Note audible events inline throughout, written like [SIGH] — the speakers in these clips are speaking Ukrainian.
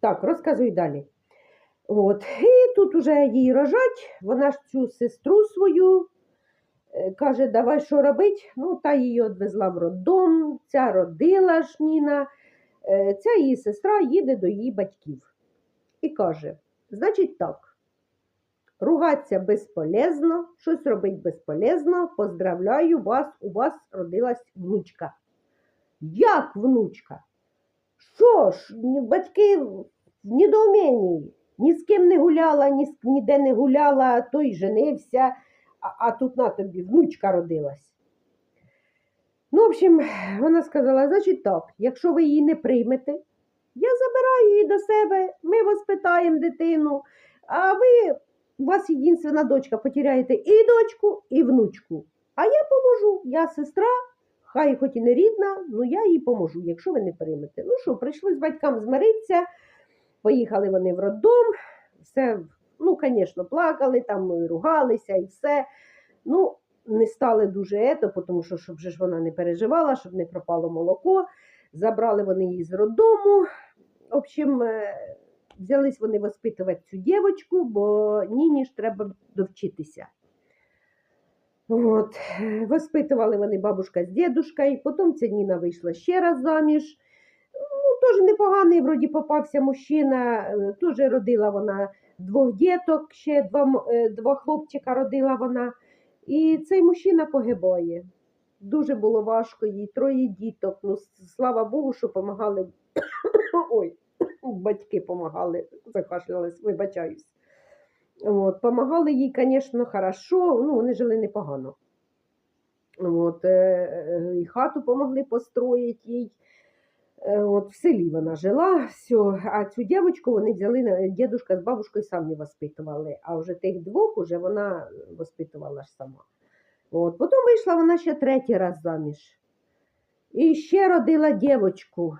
Так, розказуй далі. От. І тут уже їй рожать, вона ж цю сестру свою е, каже, давай що робить. Ну, та її відвезла в роддом, ця родила ж Ніна, Е, ця її сестра їде до її батьків і каже: значить так, ругатися безполезно, щось робить безполезно, поздравляю вас, у вас родилась внучка. Як внучка? Що ж, батьки в недоумінні. Ні з ким не гуляла, ні з- ніде не гуляла, той женився, а, а тут на тобі внучка родилась. Ну, в общем, вона сказала: значить так, якщо ви її не приймете, я забираю її до себе, ми воспитаємо дитину, а ви, у вас єдинственна дочка, потеряєте і дочку, і внучку. А я поможу, я сестра, хай хоч і не рідна, ну я їй поможу, якщо ви не приймете. Ну що, прийшли з батькам змиритися, поїхали вони в роддом, все, ну, звісно, плакали, там ну, і ругалися і все. Ну, не стали дуже ето, тому що щоб же ж вона не переживала, щоб не пропало молоко. Забрали вони її з роддому. В общем, е, взялись вони воспитувати цю дівчинку, бо Ніні ж треба довчитися. От. Воспитували вони бабушка з дідушкою, потім ця Ніна вийшла ще раз заміж. Ну, теж непоганий, вроді попався мужчина, е, теж родила вона двох діток, ще два, е, два хлопчика родила вона. І цей мужчина погибає. Дуже було важко їй, троє діток. Ну, слава Богу, що допомагали. [COUGHS] Ой, [COUGHS] батьки допомагали, закашлялась, вибачаюсь. От, помагали їй, звісно, хорошо, ну, вони жили непогано. От, е, е, і хату помогли построїти їй. Е, От, в селі вона жила, все. а цю дівчинку вони взяли, дідушка з бабушкою самі воспитували, а вже тих двох уже вона воспитувала сама. От, потім вийшла вона ще третій раз заміж. І ще родила дівчинку.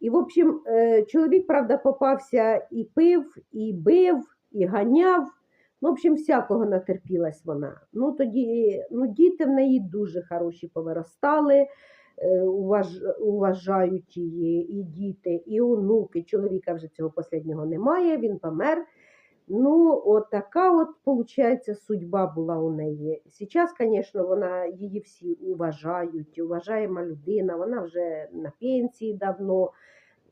І, в общем, чоловік, правда, попався і пив, і бив, і ганяв. Ну, в общем, всякого натерпілась вона. Ну, тоді ну, діти в неї дуже хороші повиростали, е, уваж, уважають її, і діти, і онуки. Чоловіка вже цього останнього немає, він помер. Ну, от така от, виходить, судьба була у неї. Зараз, звісно, вона її всі уважають, уважаєма людина, вона вже на пенсії давно.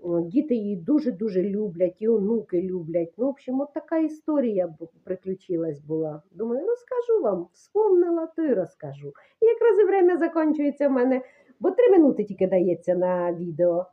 Діти її дуже-дуже люблять, і онуки люблять. Ну, в общем, от така історія приключилась була. Думаю, розкажу вам, вспомнила, то й розкажу. І якраз і время закінчується в мене, бо три минути тільки дається на відео.